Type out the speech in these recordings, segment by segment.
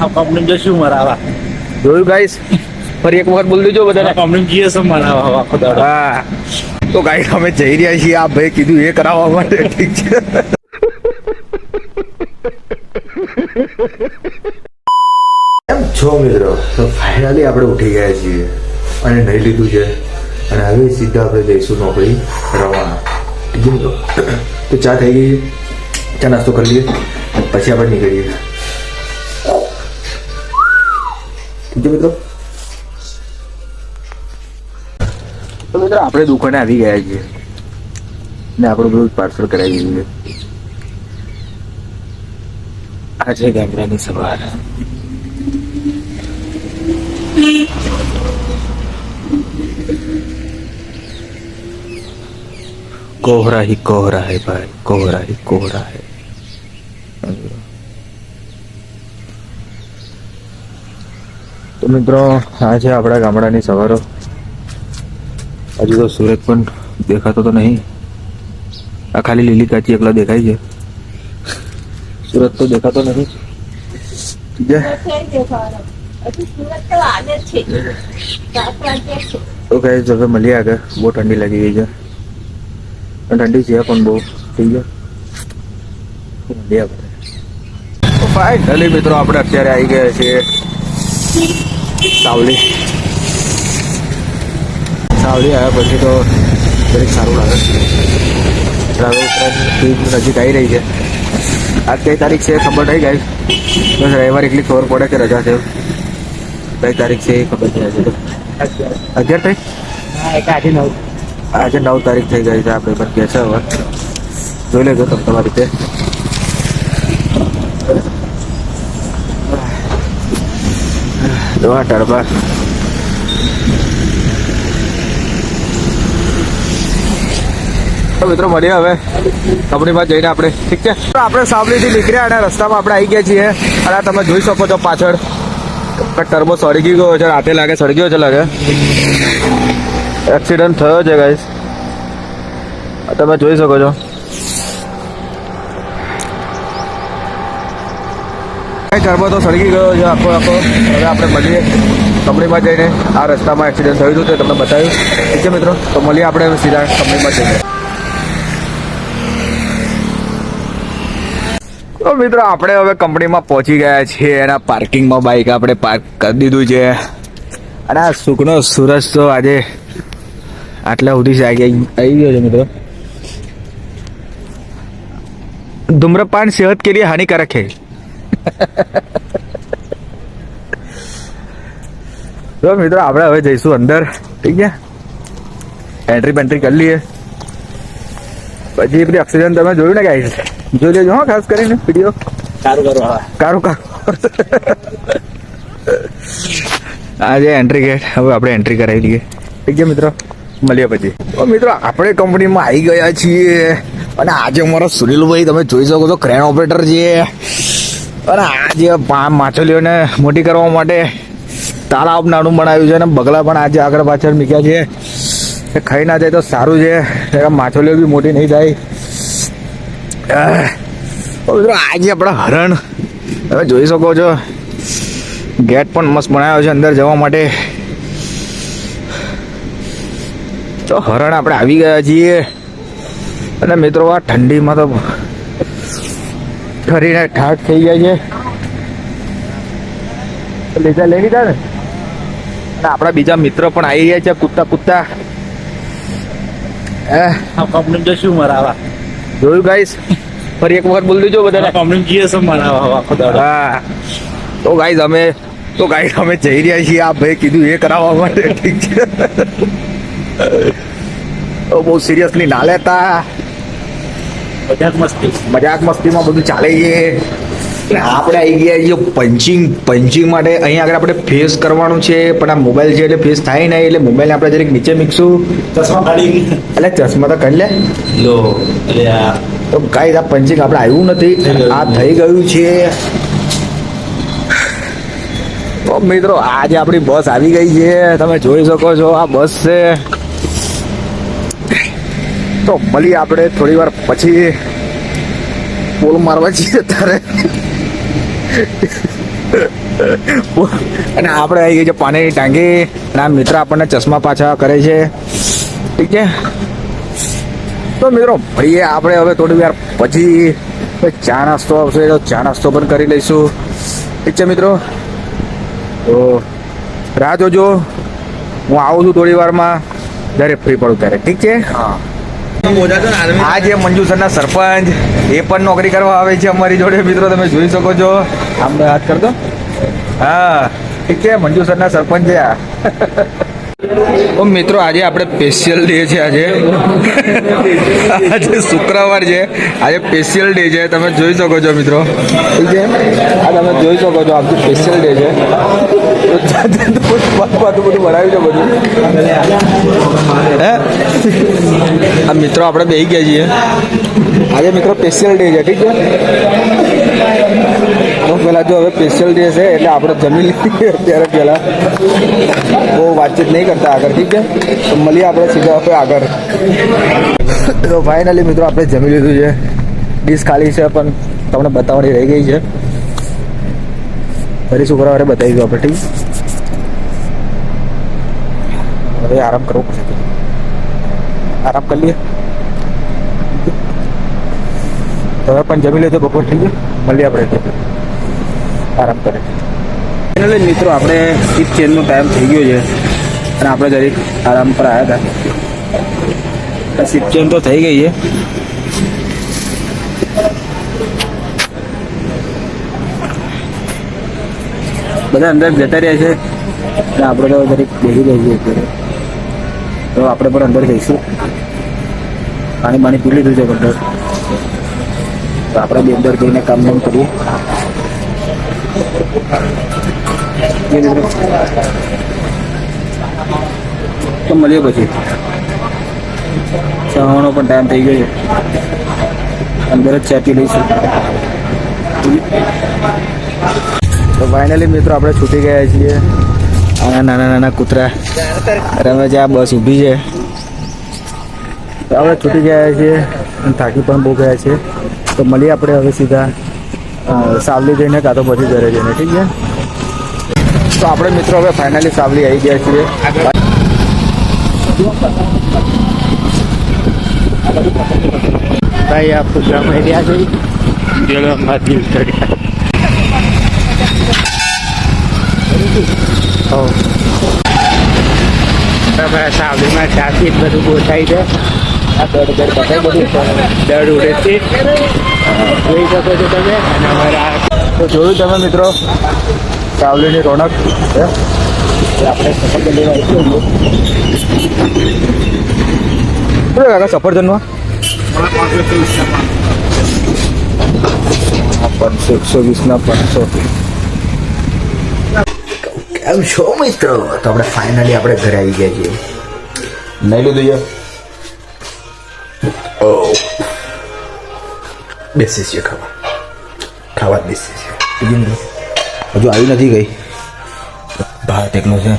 Company જશું મરાવા જોયું guys ફરી એક વખત બોલ દેજો બધાને. કંપની જીએસ મરાવા આખો દાડો. હા. તો ગાઈસ અમે જઈ રહ્યા છીએ. આ ભાઈ કીધું એ કરાવવા માટે. ઠીક છે. એમ છો મિત્રો? તો ફાઇનલી આપણે ઉઠી ગયા છીએ. અને નહીં લીધું છે. અને હવે સીધા આપણે જઈશું નોકરી રવાના ઠીક છે મિત્રો? તો ચા થઈ ગઈ ચા નાસ્તો કરી લઈએ. પછી આપણે નીકળીએ. મિત્રો. તો મિત્રો, આપણે દુકાને આવી ગયા છીએ. ને આપણું બધું પાર્સલ કરાવી દઈએ આજે છે ગામડાની સવાર. કોહરા હી કોહરા હે ભાઈ કોહરા હી કોહરા હે તો મિત્રો, આ છે આપણા ગામડાની સવારો. હજુ તો સુરત પણ દેખાતો તો નહીં. આ ખાલી લીલી કાચી એકલા દેખાય છે. સુરત તો દેખાતો નથી. તો કઈ હવે મળીએ આગળ. બહુ ઠંડી લાગી ગઈ છે. ઠંડી છે પણ બહુ. થઈ ગયા મળીએ આપણે. ફાઇનલી મિત્રો, આપણે અત્યારે આવી ગયા છીએ. સાવલી સાવલી આવ્યા પછી તો દરેક સારું લાગે. હવે ઉત્તરાયણની નજીક આવી રહી છે. આજ કઈ તારીખ છે ખબર નહીં ગાઈ બસ રવિવાર એટલી ખબર પડે કે રજા છે કઈ તારીખ છે એ ખબર નહીં આજે તો. અગિયાર તારીખ? આજે નવ. આજે નવ તારીખ થઈ ગઈ છે આપણે પણ કે છે હવે. જોઈ લેજો તમે તમારી રીતે. દવા ટરબા તો મિત્રો, મળીએ હવે. કંપનીમાં જઈને આપણે. ઠીક છે? તો આપણે સાવલીથી નીકળ્યા અને રસ્તામાં આપણે આવી ગયા છીએ. અને તમે જોઈ શકો છો પાછળ. ટર્બો સળગી ગયો છે રાતે લાગે સળગ્યો છે લાગે. એક્સિડન્ટ થયો છે ગાઈસ તમે જોઈ શકો છો. ભાઈ ગરબો તો સળગી ગયો છે આખો આખો. હવે આપણે મળીએ કંપનીમાં જઈને. આ રસ્તામાં એક્સિડન્ટ થયું હતું તે તમને બતાવ્યું. ઠીક છે મિત્રો? તો મળીએ આપણે સીધા કંપનીમાં જઈને. તો મિત્રો, આપણે હવે કંપનીમાં પહોંચી ગયા છીએ. એના પાર્કિંગમાં બાઇક આપણે પાર્ક કરી દીધું છે. અને આ સુકનો સૂરજ તો આજે આટલા સુધી આવી ગયો છે મિત્રો. ધૂમ્રપાન સેહત કે લીએ હાનિકારક છે તો મિત્રો આપણે હવે જઈશું અંદર. ઠીક છે? એન્ટ્રી પેન્ટ્રી કરી લઈએ. પછી એ ઓક્સિજન તમે જોયું ને ગાઈસ જોઈ લેજો હા ખાસ કરીને વીડિયો કારું કરો કારું. કારું આજે એન્ટ્રી ગેટ હવે આપણે એન્ટ્રી કરાવી લઈએ. ઠીક છે મિત્રો? મળીએ પછી. મિત્રો આપણે કંપનીમાં આવી ગયા છીએ. અને આજે અમારો સુનિલભાઈ તમે જોઈ શકો છો ક્રેન ઓપરેટર છે. અને આ જે માછલીઓને મોટી કરવા માટે તાલાબ નાનું બનાવ્યું છે અને બગલા પણ આજે આગળ પાછળ મૂક્યા છે. એ ખાઈ ના જાય તો સારું છે. માછલીઓ બી મોટી નહીં થાય. મિત્રો આજે આપણા હરણ, તમે જોઈ શકો છો. ગેટ પણ મસ્ત બનાવ્યો છે અંદર જવા માટે. તો હરણ આપણે આવી ગયા છીએ. અને મિત્રો, આ ઠંડીમાં તો ફરીને ઠાક થઈ ગયા છે. લીધા લઈ લીધા ને? આપણા બીજા મિત્ર પણ આવી રહ્યા છે કૂદતા કૂદતા. કંપની જશું મરાવા જોયું ગાઈસ ફરી એક વખત બોલ દેજો બધાને. કંપની જીએસ મરાવા આખો દાડો હા. તો ગાઈઝ અમે તો ગાઈઝ અમે જઈ રહ્યા છીએ. આ ભાઈ કીધું એ કરાવવા માટે. ઠીક છે. બહુ સિરિયસલી ના લેતા. મજાક મસ્તી. મજાક મસ્તીમાં બધું ચાલે છે. આપણે આવી ગયા છીએ પંચિંગ પંચિંગ માટે. અહીંયા આગળ આપણે ફેસ કરવાનું છે પણ આ મોબાઈલ છે એટલે ફેસ થાય નહીં એટલે મોબાઈલ આપણે જરીક નીચે મીકશું. ચશ્મા કાઢી એટલે ચશ્મા તો કરી લે. લો તો ગાઈઝ આ પંચિંગ આપણે આવ્યું નથી. આ થઈ ગયું છે. તો મિત્રો આજે આપણી બસ આવી ગઈ છે. તમે જોઈ શકો છો આ બસ છે. તો મળીએ આપણે થોડી વાર પછી પોલ મારવા જઈએ ત્યારે. અને આપણે આવી ગઈ છે પાણીની ટાંકી અને આ મિત્ર આપણને ચશ્મા પાછા કરે છે. ઠીક છે? તો મિત્રો, ભાઈએ આપણે હવે થોડી વાર પછી ચા નાસ્તો આવશે, તો ચા નાસ્તો પણ કરી લઈશું. ઠીક છે મિત્રો? તો રાહ જોજો. હું આવું છું થોડી વારમાં, જ્યારે ફ્રી પડું ત્યારે. ઠીક છે? આ જે મંજુસરના સરપંચ એ પણ નોકરી કરવા આવે છે અમારી જોડે. મિત્રો તમે જોઈ શકો છો. આમ હાથ કરતો હા ઠીક છે મંજુસરના સરપંચ છે આ. મિત્રો આજે આપણે સ્પેશિયલ ડે છે આજે. આજે શુક્રવાર છે. આજે સ્પેશિયલ ડે છે. તમે જોઈ શકો છો મિત્રો. ઠીક છે. આ તમે જોઈ શકો છો આજે સ્પેશિયલ ડે છે. બધું બધું બનાવ્યું છે બધું. હે? આ મિત્રો આપણે બેસી ગયા છીએ. આજે મિત્રો સ્પેશિયલ ડે છે ઠીક છે. પહેલા જો હવે સ્પેશિયલ ડે છે એટલે આપણે જમી લઈએ. અત્યારે પહેલાં બહુ વાતચીત નહીં કરતા આગળ, ઠીક છે? તો મળીએ આપણે સીધા આપણે આગળ. તો ફાઇનલી મિત્રો આપણે જમી લીધું છે. ડીશ ખાલી છે, પણ તમને બતાવવાની રહી ગઈ છે. ફરી શુક્રવારે બતાવી દઉં આપણે, ઠીક હવે આરામ કરવો પડશે. આરામ કરી લઈએ. તમે પણ જમી લેજો બપોર થઈ છે? મળીએ આપણે. આરામ કરે. એટલે મિત્રો, આપણે સીટ ચેનનો ટાઈમ થઈ ગયો છે. અને આપણે જરીક આરામ પર આવ્યા હતા. સીટ ચેન તો થઈ ગઈ છે. બધા અંદર જતા રહ્યા છે. અને આપણે તો જરીક બેસી જઈએ અત્યારે. તો આપણે પણ અંદર જઈશું. પાણી પાણી પી લીધું છે અંદર તો આપણે બી અંદર જઈને કામ નામ કરીએ. તો મળીએ પછી. સવારનો પણ ટાઈમ થઈ ગયો છે. અંદર જ ચા પી લઈશું. તો ફાઇનલી મિત્રો આપણે છૂટી ગયા છીએ. આના નાના નાના કૂતરા. રમે છે, આ બસ ઊભી છે. આપણે છૂટી ગયા છીએ થાકી પણ બહુ ગયા છે તો મળીએ આપણે હવે સીધા. સાવલી જઈને કાં તો પછી ઘરે જઈને ઠીક છે તો આપણે મિત્રો હવે ફાઇનલી સાવલી આવી ગયા છીએ ભાઈ આ પ્રોગ્રામ રહ્યા છે જેલો માધ્યમ ચડ્યા તમારા સાવલીમાં ટ્રાફિક બધું ગોઠાઈ છે આ દડ દડ બતાવી બધું દડ ઉડે છે જોઈ શકો છો તમે. અને અમારા તો જોયું તમે મિત્રો? સાવલીની રોનક છે. આપણે સફરજન લેવા શું કાકા સફરજનમાં પાંચસો એકસો વીસના પાંચસો. એમ છો મિત્રો? તો આપણે ફાઇનલી આપણે ઘરે આવી ગયા છીએ. નહીં લીધું ઓ. બેસી છીએ ખાવા. ખાવા જ બેસી છીએ હજુ આવી નથી ગઈ? ભાત એકલો છે.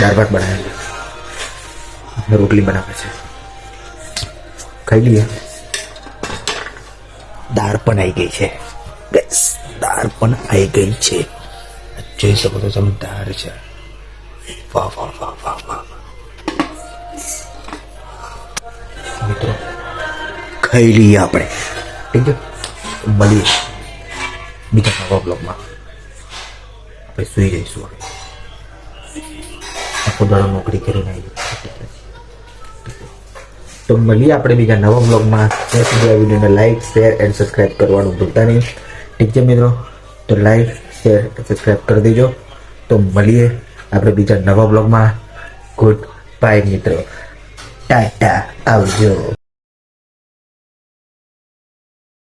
દાળ ભાત બનાવેલી અને રોટલી બનાવે છે. ખાઈ લઈએ. દાળ પણ આવી ગઈ છે. Guys, દાળ પણ આવી ગઈ છે. જોઈ શકો તો તમે દાળ છે. વાહ વાહ વાહ વાહ વાહ. મિત્રો ખાઈ લઈએ આપણે. ઠીક છે મળીએ બીજા નવા બ્લોગમાં આપણે સુઈ જઈશું હવે આખો દાડો નોકરી કરીને તો મળીએ આપણે બીજા નવા બ્લોગમાં ત્યાં સુધી આ વિડીયોને લાઈક શેર એન્ડ સબસ્ક્રાઈબ કરવાનું ભૂલતા નહીં ઠીક છે મિત્રો તો લાઈક શેર સબસ્ક્રાઈબ કરી દેજો તો મળીએ આપણે બીજા નવા બ્લોગમાં ગુડ બાય મિત્રો ટાટા આવજો